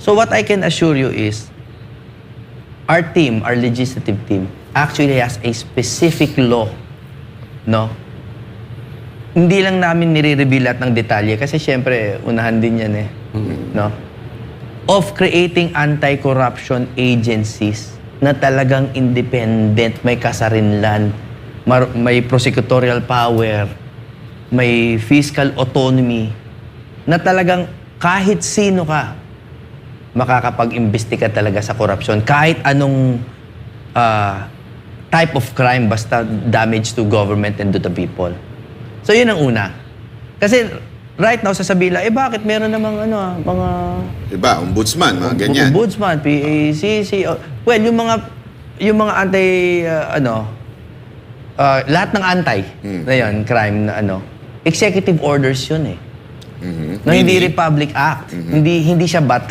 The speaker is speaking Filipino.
So what I can assure you is, our team, our legislative team, actually has a specific law, no? Hindi lang namin nire-reveal lahat ng detalye kasi syempre, unahan din yan eh, no? Of creating anti-corruption agencies na talagang independent, may kasarinlan, mar- may prosecutorial power, may fiscal autonomy, na talagang kahit sino ka, makakapag-imbestiga talaga sa korupsyon. Kahit anong ah, type of crime, basta damage to government and to the people. So yun ang una. Kasi right now, sasabihin lang, eh bakit meron namang ano, ah, mga Diba? Ombudsman, mga ganyan. Ombudsman, PACC. oh, Well, yung mga yung mga anti uh, ano uh, lahat ng anti na yun, crime na ano, executive orders yun eh. Mhm. Na hindi? Republic Act. Hindi hindi siya bata.